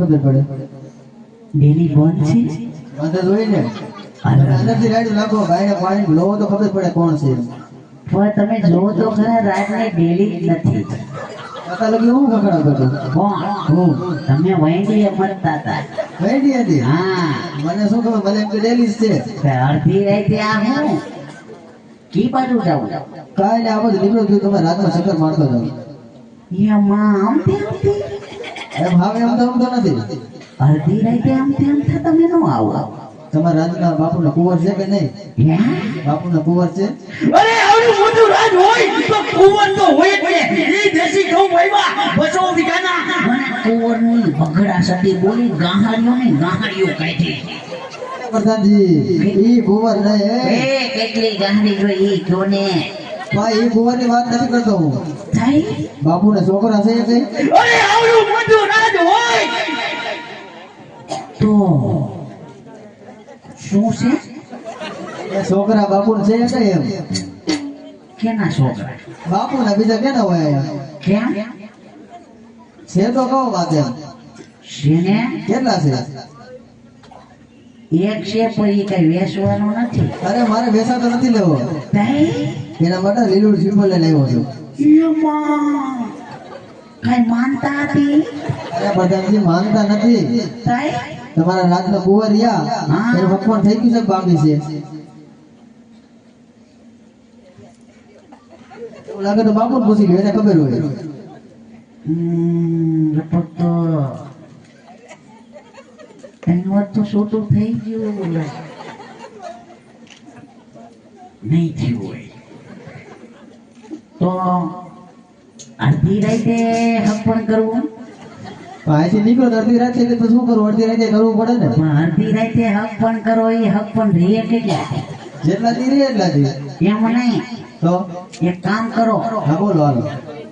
ખબર પડે. ડેલી બંધ છે? અંદર જોઈ ને. અંદરથી રાઈડ લાગો ભાઈને પાણી લો તો ખબર પડે કોણ છે. પણ તમે જોવો તો ખરા રાતને ડેલી નથી. પતા લગી હું ખખડાવ કરતો કોણ? હું. તમે વહેલી મતતા હતા. વેડી હતી? હા. મને શું ખબર? મને એમ કે ડેલી છે. અડધી રાતે આ હું? કી બાજુ જાઉં તમે રાતમાં ચક્કર મારતો જાવ એમ તો એમ તો નથી. અડધી રાતે આમ થા તમે ન આવો. તમારા રાજના બાપુના કુંવર છે કે નહીં? હે? કુંવર છે? અરે આવડું મોટું રાજ હોય તો કુંવર તો હોય જ ને. એ દેશી ઘઉં વાવ્યા બસો વીઘાના મને કુંવરની બગડા સતી બોલી ગાહાડીઓ ને ગાહાડીઓ કાઢી પ્રધાનજી ઈ કુંવર એ નહીં કેટલી ગાંડી જોઈ ઈ કયો ને ભાઈ ઈ કુંવરની વાત નથી કરતો હું. બાપુ બાપુના છોકરા છે કઈ? અરે આવડું મોટું રાજ હોય! તો શું છે? એ છોકરા બાપુને છે કઈ એમ? કેના છોકરા? બાપુના બીજા કેના હોય ક્યાં છે તો કહો વાત એમ. કેટલા છે? એક છે પણ એ કઈ વેચવાનો નથી. અરે મારે વેચાતો નથી લેવો. એના માટે લીલું સિમ્બલ લઈને આવ્યો છું. કઈ માનતા હતી? અરે પ્રધાનજી માનતા નથી. તમારા રાજનો કુંવર રહ્યા. એનું ભગવાન થઈ ગયું છે બાકી છે. એવું લાગે તો બાપુ પૂછી ગયો એને ખબર હોય. લગભગ તો છોટું થઈ ગયું. નહીં થયું હોય. તો અડધી રાતે હક કરવું પાછી નીકળો અડધી રાતે એટલે તો શું કરવું? અડધી રાતે કરવું પડે ને? પણ અડધી રાતે હક પણ કરો એ હક પણ રે કેટલા? જેટલા દી રહે એટલા દી. એમ નહીં. તો? એક કામ કરો. હા બોલો હાલો.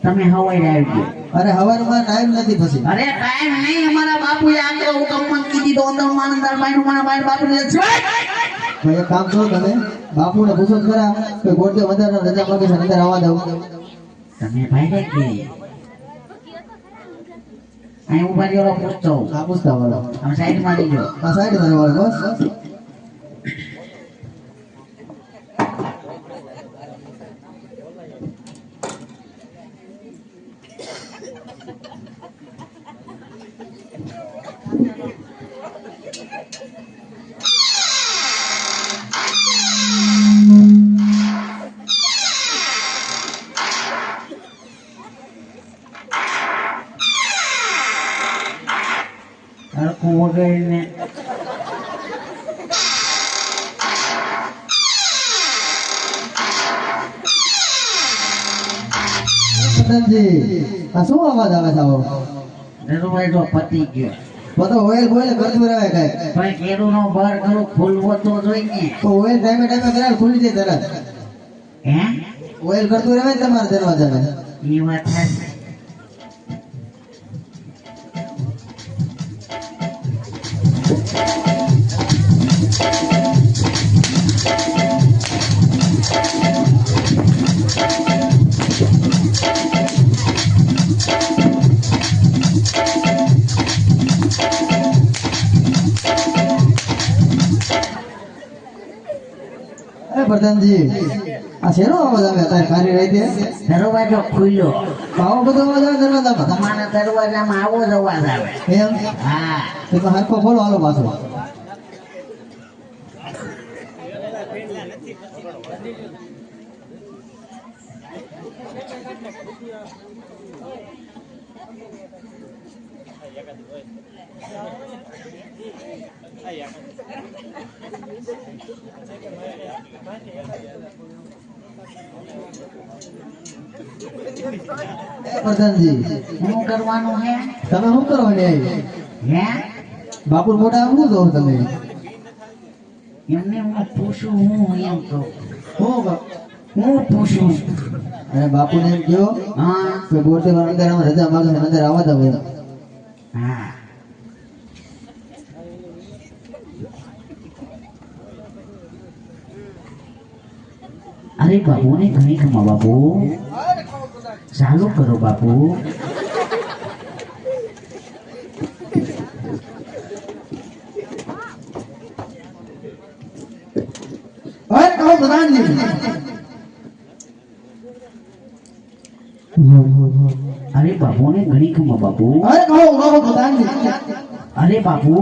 તમે હવાઈ આવી ગયો અરે હવારમાં ટાઈમ નથી પછી. અરે ટાઈમ નહીં. અમારા બાપુએ આગળ હુકમમાં કીધી તો અંદરમાં અંદર બાયનું મારા બાય બાપુને છોડ. એક કામ કરો તમે? બાપુને પૂછો તો ખરા કે ગોળદે વધારે રજા માંગે છે અંદર આવવા દઉં. તમે ભાઈ રે કે? અહીં ઊભા રહ્યો પૂછતો આ પૂછતા વાળો. આમ સાઈડમાં લીજો આ સાઈડમાં રહેવાનું બસ. અવાજ આવે આવો. નરુભાઈ તો પતી ગયો. બધો ઓઇલ બોઇલ કરતું રહે કઈ. ભાઈ કેરું નો બર કરું ખુલવો તો તો ઓઇલ ટાઈમે ટાઈમે કરાર ખુલી જાય તરત. હે? ઓઇલ કરતું રહે તમારે દરવાજાને એ વાત સાચી. પ્રધાનજી આ શેનો અવાજ આવે? તારે રહી છે દરવાજો ખુલ્યો આવો બધો અવાજ આવે દરવાજામાં? તમારા દરવાજામાં આવો જ અવાજ આવે. એમ? હા. એ તો હરખો ખોલો હાલો પાછો. એ પ્રધાનજી શું કરવાનું હે? તમે શું કરો ને હે? બાપુ મોટા શું જોવો તમે. એમને હું પૂછું હું એમ કહું. શું હું પૂછું. અને બાપુને એમ કહો હા. કે અંદર રજા માગે અંદર આવવા દો હા. અરે બાબુ ને ઘણી ખમા બાપુ. ચાલુ કરો બાપુ. અરે કહો પ્રધાનજી અરે બાપુ ને ઘણી ખમા બાપુ. અરે કહો અરે બાપુ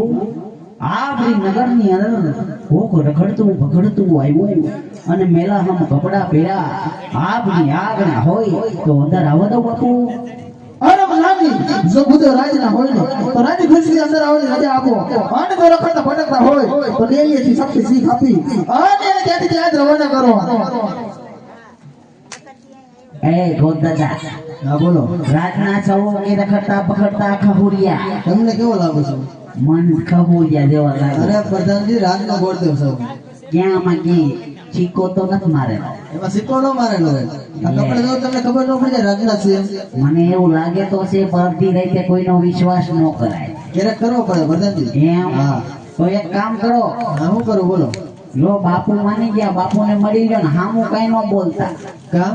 આ નગરની અંદર કોક રખડતું ભગડતું આવ્યું અને મેલા હમ કપડા પહેર્યા આપની બધી હોય તો અંદર આવવા દો બાપુ. અરે પ્રધાનજી જો બુદ્ધ રાજના હોય ને તો રાજી ખુશી અંદર આવવાની રજા આપો. અને તો રખડતા ભટકતા હોય તો લેલીએ થી શક્તિ શીખ આપી. અને ત્યાંથી ત્યાં રવાના કરો એ ગોદ દાદા હા બોલો. રાજના સૌ કે રખડતા પકડતા ખહુરિયા તમને કેવો લાગે છે? મન ખહુરિયા જેવા લાગે અરે પ્રધાનજી રાતનો ગોળ દેવ સૌ ક્યાં આમાં કી ચીકો તો નથી મારેલો. એમાં સિક્કો ન મારેલો હોય કપડે જો તમને ખબર ન પડે રાજના છે મને એવું લાગે તો છે પરથી રીતે કોઈનો વિશ્વાસ ન કરાય. ક્યારેક કરવો પડે પ્રધાનજી. એમ? હા. તો એક કામ કરો. હા હું કરું બોલો. જો બાપુ માની ગયા બાપુને મળી ગયો ને હામું કઈ ન બોલતા. કા?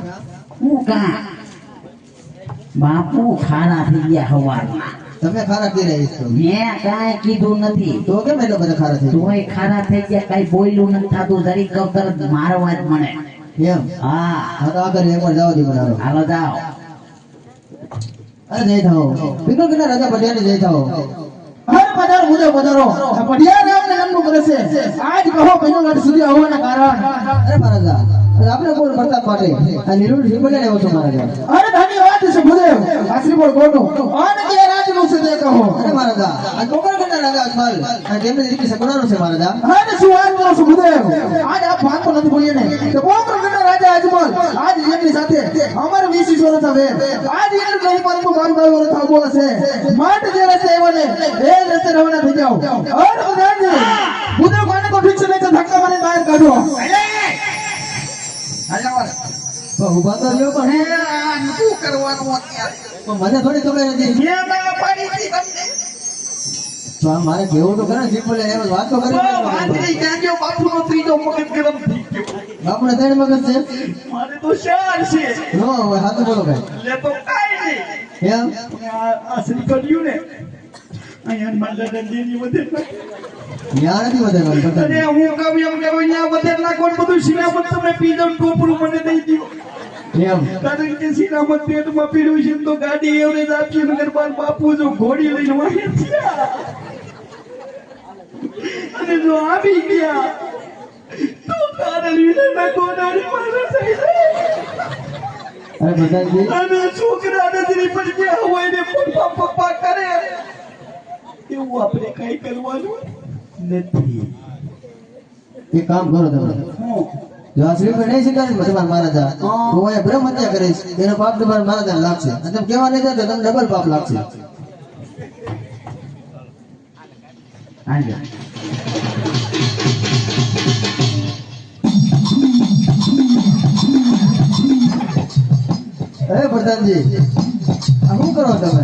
હું કા? બાપુ ખારા થઈ ગયા હવારમાં. તમે ખારા થઈ રહ્યા છો. મેં કાંઈ કીધું નથી. તો કેમ એટલા બધા ખારા થઈ તોય ખારા થઈ ગયા કઈ બોલ્યું નથી થતું. જરી તરત મારવા જ મને એમ હા. હા તો આગળ એકવાર જવા દી બનાવો હાલો જાઓ. અરે જય થાઓ. પીકલ કેટલા રાજા પટિયાને જય થાઓ. હર પધારો મુજો પધારો. પટિયા નામને નામનું કરે છે. આજ કહો પૈનોઘાટ સુધી આવવાના કારણ. અરે મહારાજા. આપણે બોલ પ્રતાપ માટે આ નિરુડ સિંબલે આવ્યો છો મહારાજા. અરે ધન્યવાદ છે ભૂદેવ આશ્રી બોલ કોનું અને કે રાજનું છે તે કહો. અરે મહારાજા આ કોકર કેટલા રાજા અજમાલ આ કેમને રીતિ સગુણાનું છે મહારાજા. અરે શું વાત કરો છો ભૂદેવ આજ આપ વાત તો નથી બોલીએ ને કે કોકર કેટલા રાજા અજમાલ આજ એમની સાથે અમારે વીસ વીસ વર્ષ હવે આજ એટલું નહીં પરંતુ બાર બાર વર્ષ આવો હશે. માટે જે રસ્તે આવ્યો ને એ રસ્તે રવાના થઈ જાઓ. અરે પ્રધાનજી ભૂદેવ કોને તો ઠીક નહીં તો ધક્કા મારીને બહાર કાઢો. ઊભા તો રહ્યો પણ. શું કરવાનું અત્યારે? મને થોડી ખબર નથી ના તો આ મારે કેવું તો સિમ્પલ એમ વાત તો કરે વાંદરી ત્યાં ગયો બાપુનો ત્રીજો મગજ ગરમ થઈ ગયો. બાપુને ત્રણ મગજ છે? મારે તો ચાર છે. નો હવે બોલો ભાઈ. એટલે તો કાંઈ નહીં. એમ આ શ્રી કર્યું ને અહીંયા મારા વધે નાખી. નથી વધે મારી અને હું કહું એમ કે અહીંયા વધે નાખો ને બધું સિનામત તમે પીજો ને ટોપરું મને દઈ દ્યો. એમ. કારણ કે સિનામત પેટમાં પીડ્યું છે તો ગાડી એવરેજ આપી નગર બાર બાપુ જો ઘોડી લઈને વાહે અને જો આવી ગયા તો તારા લીલાના ગોડાની મારે થઈ અરે પ્રધાનજી અને છોકરા નજરી પર ગયા હોય ને પપ્પા પપ્પા કરે. એવું આપણે કઈ કરવાનું? નથી. એ કામ કરો તમે. જો આ શ્રી નહીં શીખાડે ને તમારા મહારાજા તો એ બ્રહ્મ હત્યા કરીશ એનો પાપ તમારા મહારાજાને લાગશે. અને તમે કહેવા નહીં જાઓ તો તમને ડબલ પાપ લાગશે. હાલો અરે પ્રધાનજી આ શું કરો તમે?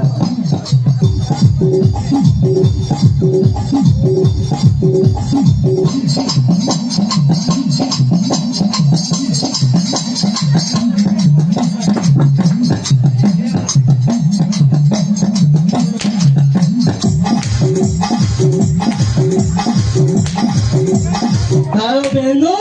હાલો બહેનો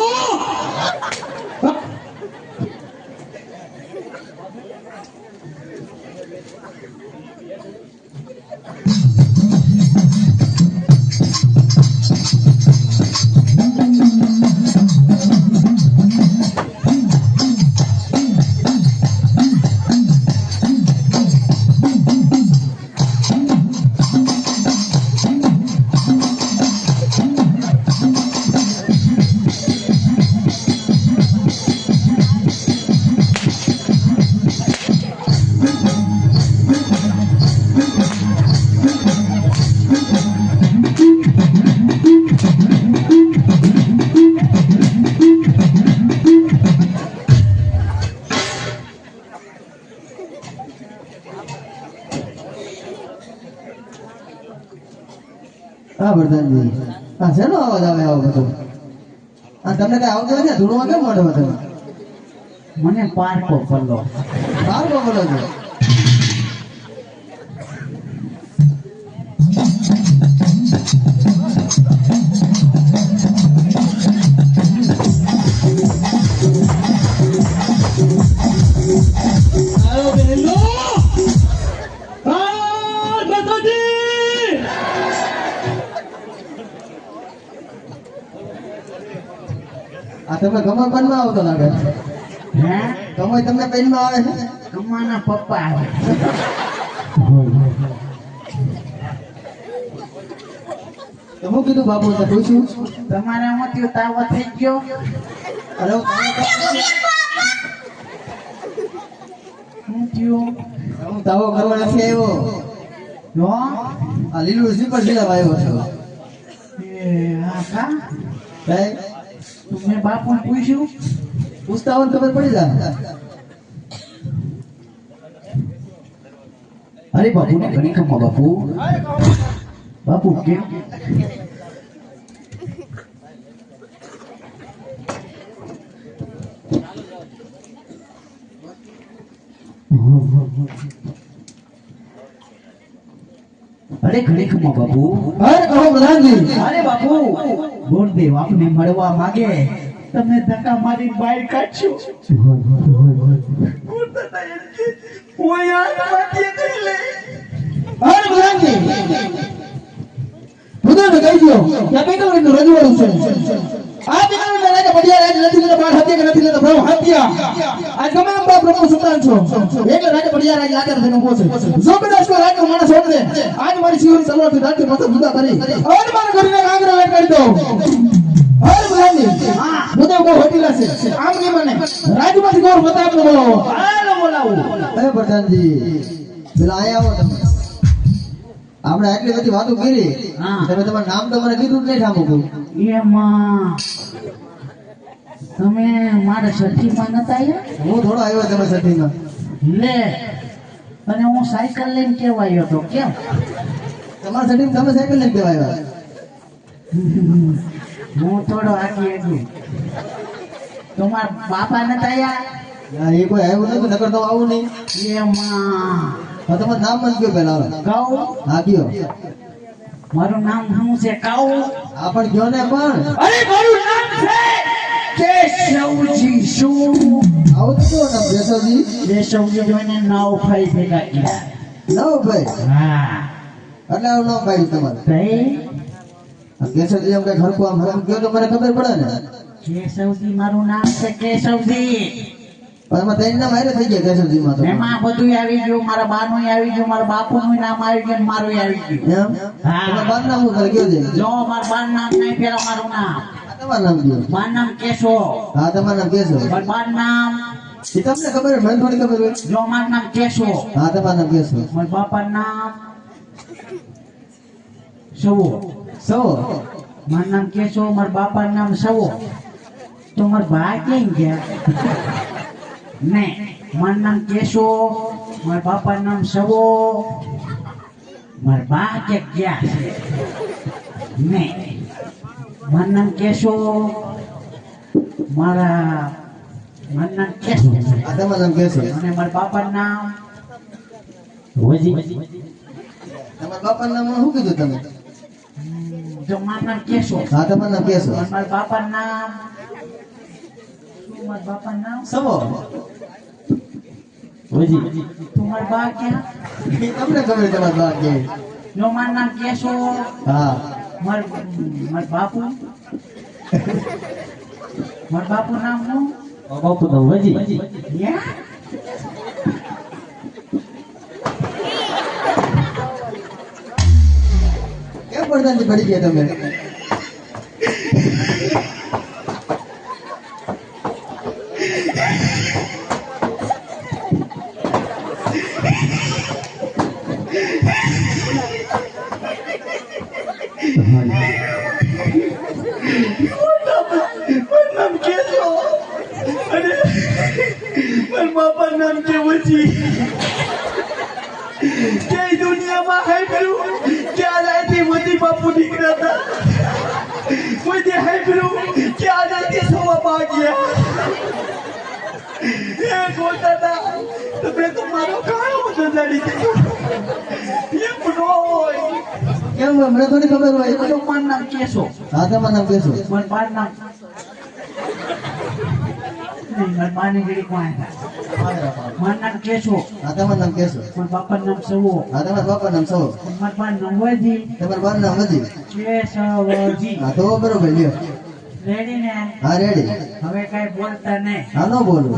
પ્રધાનજી આ શેનો અવાજ આવે આવો બધો? આ તમને કઈ આવતો ને ધૂળમાં કેમ મળ્યો તમે? મને પાર્કો પલ્લો પાર્કો પલ્લો છે? Thank you. આ તમે ગમે પનમાં આવતો લાગે. હે? ગમે તમને પેનમાં આવે છે? કમાના પપ્પા આવે. તો હું કીધું બાપુ તો પૂછ્યું તમારા આમાંથી તાવ થઈ ગયો? અરે હું થયું? હું તાવો કરવા નથી આવ્યો. નો આ લીલું સ્લીપર સીધા આવ્યો છો. એ હા? કા તમે બાપુને પૂછ્યું પૂછતા હોય ખબર પડી જાય અરે બાપુ ને ઘણી ખમા બાપુ. બાપુ, કેમ? અરે ઘણી ખમા બાપુ. અરે કહો, પ્રધાનજી. અરે બાપુ. ગોરદેવ આપને મળવા માંગે. તમે ધક્કા મારી બહાર કાઢશો. અરે પ્રધાનજી બુદ્ધને કહી દો કે આ રજવાડું છે. આ રાજા પડિયા રાજ નથી લેતા બાળ હત્યા કે નથી લેતા? બ્રહ્મ હત્યા. આ ગમે એમ બાપ સંતાન છો. એટલે રાજા પડિયા રાજ આદર થઈને ઊભો છે. જો કદાચ કોઈ રાજનો માણસ હોત ને આજ મારી શિવની તલવારથી દાઢી માથે જુદા કરી. હવે મારા ઘરને આંગળા કરી દો. અરે પ્રધાનજી મુદ્દે બહુ હટીલા છે. આમ નહીં મને? રાજમાંથી ગૌર પ્રતાપને બોલાવો હાલો બોલાવું. અરે પ્રધાનજી પેલા આયા આવો તમે. આપણે આટલી બધી વાતો કરી. તમે તમારું નામ તમારે કીધું જ નહીં ઠામું એમાં તમે મારા સઠીમાં નતા આવ્યા? હું થોડો આવ્યો તમે સઠીમાં લે. અને હું સાયકલ લઈને કેવા આવ્યો તો કેમ? તમારા સઠીમાં તમે સાયકલ લઈને કેવા આવ્યા. હું થોડો આગી આગી. તમારા બાપા નતા આવ્યા? એ કોઈ આવ્યું નથી નકર તો આવું નહીં. એમાં તમે તમારું નામ મને કયો પેલા. કહું હા કયો. મારું નામ શું છે? કાઉ? હા પણ કયો ને પણ? અરે મારું નામ છે! કેશવજી શું? આવું તો નામ કેશવજી કેશવજી જોઈને નાવ ફાઈ ભેગા ગયા નવ ભાઈ હા. એટલે આવું નામ પાડ્યું તમારે? તઈ કેશવજી એમ કઈ ખરખું આમ હરખું કયો તો મને ખબર પડે ને? કેશવજી મારું નામ છે કેશવજી. એમાં ત્રણ નામ હારે થઈ ગયા કેશવજીમાં તો. એમાં બધું આવી ગયું મારા બાનું આવી ગયું મારા બાપુનું નામ આવી ગયું મારું આવી ગયું. એમ? હા. તમારું નામ શું કરે કયો છે? જો મારા બાનું નામ નહીં પેલા મારું નામ. તમારું નામ કયો મારું નામ કેશવ હા તમારું નામ કેશવ મારું બાનું નામ એ તમને ખબર હોય મને થોડી ખબર હોય જો મારું નામ કેશવ હા તમારું નામ કેશવ મારા બાપાનું નામ સવો સૌ મારું નામ કેશવ મારા બાપાનું નામ સવો તો મારા બા ક્યાં ગયા ને મારું નામ કેશવ મારા બાપાનું નામ સવો મારા બા કે ગયા છે ને મારું નામ કેશવ મારા માનન કેશો. આ તમારું નામ અને મારા બાપાનું નામ હોજી. તમારા બાપાનું નામ શું કીધું તમે? જો મારું નામ કેશો. હા તમારું અને મારા બાપાનું નામ શું મારા બાપાનું નામ? સવો હોજી. તમારા બા ક્યાં? તમને ખબર તમારા બા જો મારું નામ કેશો. હા. મારા મારા બાપુ. મારા બાપુ નામનું? બાપુ તો વજી. કેમ પડતા પડી ગયા તમે? હે ગોતાતા, તમે તો મારો કાળો બદલાડી દીધો. એમ ન હોય. કેમ હોય? મને થોડી ખબર હોય જો મારું નામ કેશવ હા તમારું નામ કેશવ મારા બાનું નામ નહીં, મારા બાની ઘડી કોણ મારું નામ કેશવ હા તમારું નામ કેશવ મારા બાપાનું નામ સવો હા તમારા બાપા નામ સૌ મારા બાનું નામ વજી તમારા બાનું નામ વજી કેશવજી હા તો બરોબર લ્યો રેડી ને? હા રેડી. હવે કઈ બોલતા નહીં. હા નો બોલું.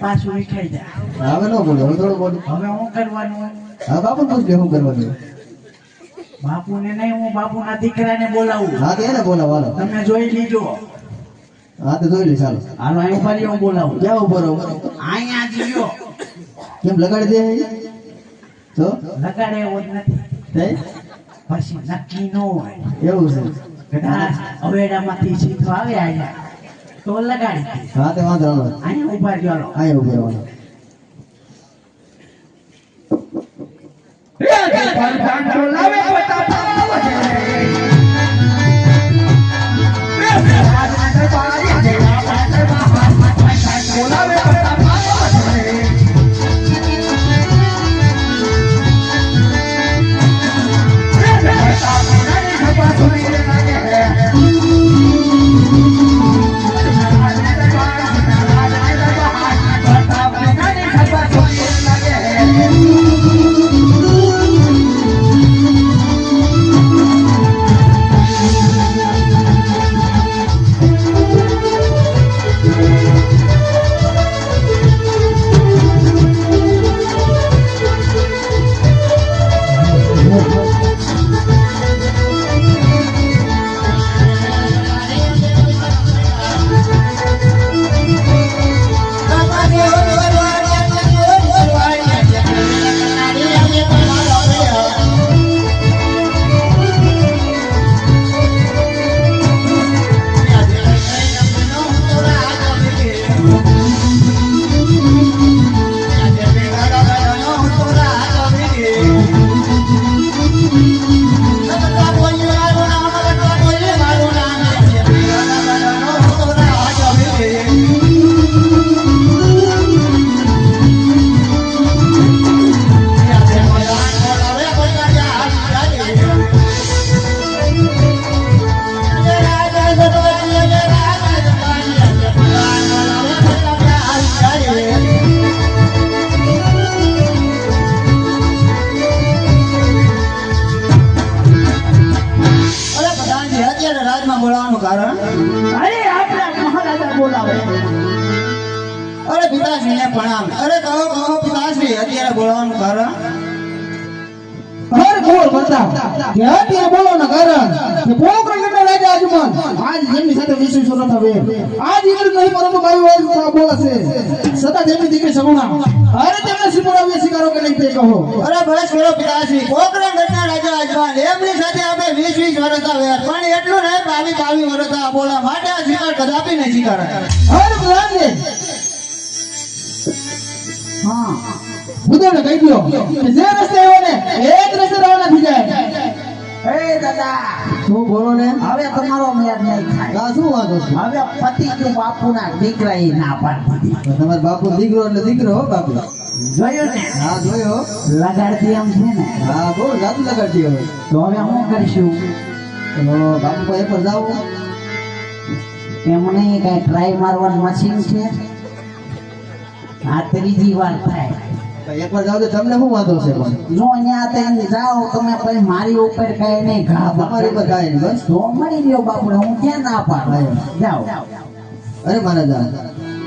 પાછું વિખાઈ જાય. હવે નો બોલો. હવે થોડું બોલું. હવે હું કરવાનું? હા બાપુ પૂછ કે શું કરવાનું. બાપુને નહીં હું બાપુના દીકરાને બોલાવું. હા તો એને બોલાવો તમે જોઈ લીજો. હા તો જોઈ લે ચાલો હાલો અહીં ઊભા હું બોલાવું. ક્યાં ઊભો રહો? અહીંયા જીવ્યો કેમ લગાડી દે તો? લગાડે એવો નથી. પછી નક્કી ન હોય. એવું છે. કદાચ અવેડામાંથી સીધો આવે અહીંયા તો લગાડી હા તે વાંધો હાલો અહીંયા ઊભા રહ્યો હાલો. અહીંયા ઊભો રહેવાનો અરે બતા કે અત્યારે બોલો ના કારણ કે પોકરણ રાજા અજમલ આજ જેમની સાથે વિશ્વ ન હવે આજ ઇંગ્લિશ નહીં પરંતુ ભાઈ હોય બોલે છે. સદા તેમની દીકરી સગુણા. અરે તેમને સિમોડાવીએ સ્વીકારો કે નહીં તે કહો. અરે બસ કરો પિતાશ્રી પોકરો કેટલા રાજા અજવાન એમની સાથે આપણે વીસ વીસ વર્ષ આવ્યા. પણ એટલું નહીં ભાવી ભાવી વર્ષ આ બોલા માટે આ શિકાર કદાપી નહીં સ્વીકારાય હર પ્રધાનને હા. બુદ્ધને કહી દો જે રસ્તે આવ્યો ને એ જ રસ્તે રવાના થઈ જાય એ દાદા શું બોલો ને? હવે તમારો મેળ નહીં થાય. શું વાંધો છે? હવે પતિ તું બાપુના દીકરા એ ના પાડી. દીધી બાપુ દીકરો એટલે દીકરો હો બાપુ. જોયું ને? હા જોયો લગાડતી એમ છે ને? હા બહુ જાદુ લગાડતી હવે. તો હવે હું કરીશું? બાપુ પાસે પર જાવ એમને કઈ ટ્રાય મારવાનું મશીન છે? આ ત્રીજી વાર થાય. એકવાર જાવ તો તમને શું વાંધો છે પણ? જો અહીંયા તમે જાઓ તમે પછી મારી ઉપર કઈ નહીં ઘા તમારી ઉપર કાંઈ નહીં બસ. તો મળી ગયો બાપુ હું ક્યાં ના પાડું? જાઓ. અરે મહારાજા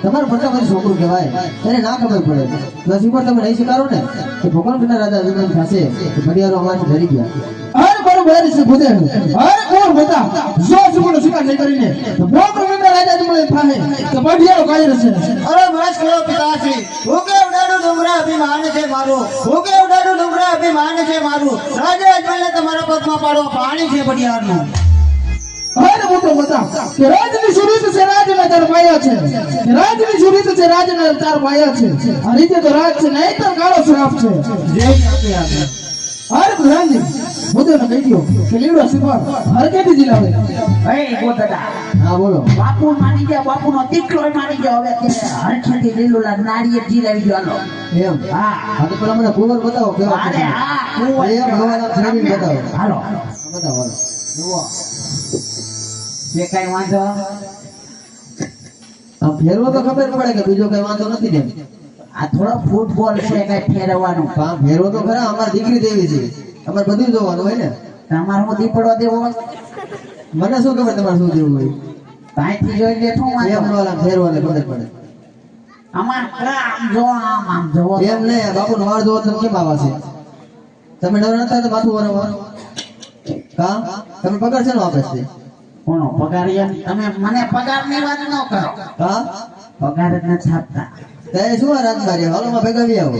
તમારું મોટા ભાઈ છોકરું કહેવાય. એને ના ખબર પડે. બસ પર તમે નહીં સ્વીકારો ને કે ભગવાન રાજા જીવન થશે ઘડિયાળો અમારી ડરી ગયા. બરોબર છે કોણ બતા જો સુગુણ સ્વીકાર નહીં કરીને. તો ભગવાન કના રાજા જીવન ફાહે તો ઘડિયાળો કાઢી રહેશે અરે બસ કરો પિતાશ્રી કે ઉડાડું ડુંગરા અભિમાન છે મારું. કે ઉડાડું ડુંગરા અભિમાન છે મારું. રાજા અજમલને તમારા પગમાં પાડવા પાણી છે બડિયારનું અરે મોટો બતા કે રાજની સુરીત છે રાજના ચાર પાયા છે. રાજની સુરીત છે રાજના ચાર પાયા છે. આ રીતે તો રાજ છે નહીં તો કાળો શ્રાપ છે. જય આપે કહી દો કે લીડો હર એ હા બોલો. બાપુ માની ગયા બાપુ નો દીકરો માની ગયો. હવે કે હરખેથી લીલુલા નાળિયેર જીલાવી ગયો હાલો. એમ? હા. હા તો પેલા મને કુંવર બતાવો કેવા અરે હા કુંવર. એ ભગવાન આપ બતાવો. હાલો. બતાવો હાલો. જુઓ. જે કઈ વાંધો? આ ફેરવો તો ખબર પડે કે બીજો કઈ વાંધો નથી ને આ થોડો ફૂટબોલ છે કઈ ફેરવવાનું. કામ ફેરવો તો ખરા અમાર દીકરી દેવી છે. અમારે બધું જોવાનું હોય ને? તમારે હું દીપડો દેવો મને શું ખબર તમારે શું દેવું હોય? ત્યાંથી જોઈ લે શું એમ વાંધો નો આલા ફેરવો ખબર પડે. આમાં આમ જો આમ આમ જોવો એમ ને બાપુ નો વાળ જોવો તમે કેમ આવા છે? તમે ડર નતા તો માથું વરવા. કા તમે પગાર છે આપે છે? કોનો પગાર યાર? તમે મને પગારની વાત ન કરો. કા પગાર જ નથી આપતા. તારે શું હાલો માં ભેગા આવો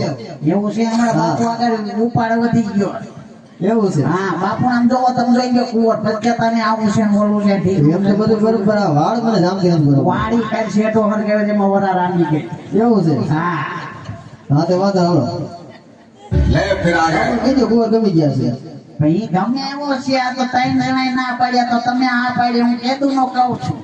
ગમી ગયા છે? ભાઈ ગમે એવો છે આ તો ત્રણ ના પાડ્યા તો તમે આ પાડ્યા હું કેદું નો કહું છું.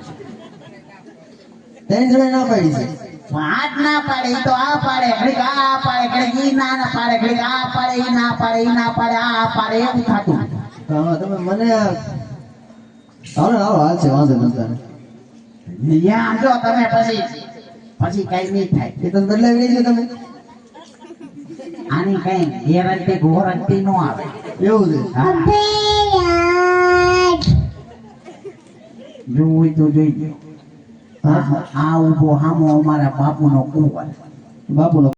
ત્રણ ના પાડી છે? આજ ના પાડે એ તો આ પાડે ઘડીક આ પાડે ઘડીક ઈ ના ના પાડે ઘડીક આ પાડે ઈ ના પાડે ઈ ના પાડે આ પાડે એમ થતું. તમે મને હાલો હાલો હાલ છે વાંધો નથી ત્યાં જો તમે પછી પછી કઈ નહીં થાય. એ તો બદલાવી લેજો તમે. આની કઈ ગેરંટી ગોરંટી નો આવે. એવું છે. જોવું હોય તો જોઈ આ ઊભો. હામો અમારા બાપુનો કુંવર. બાપુનો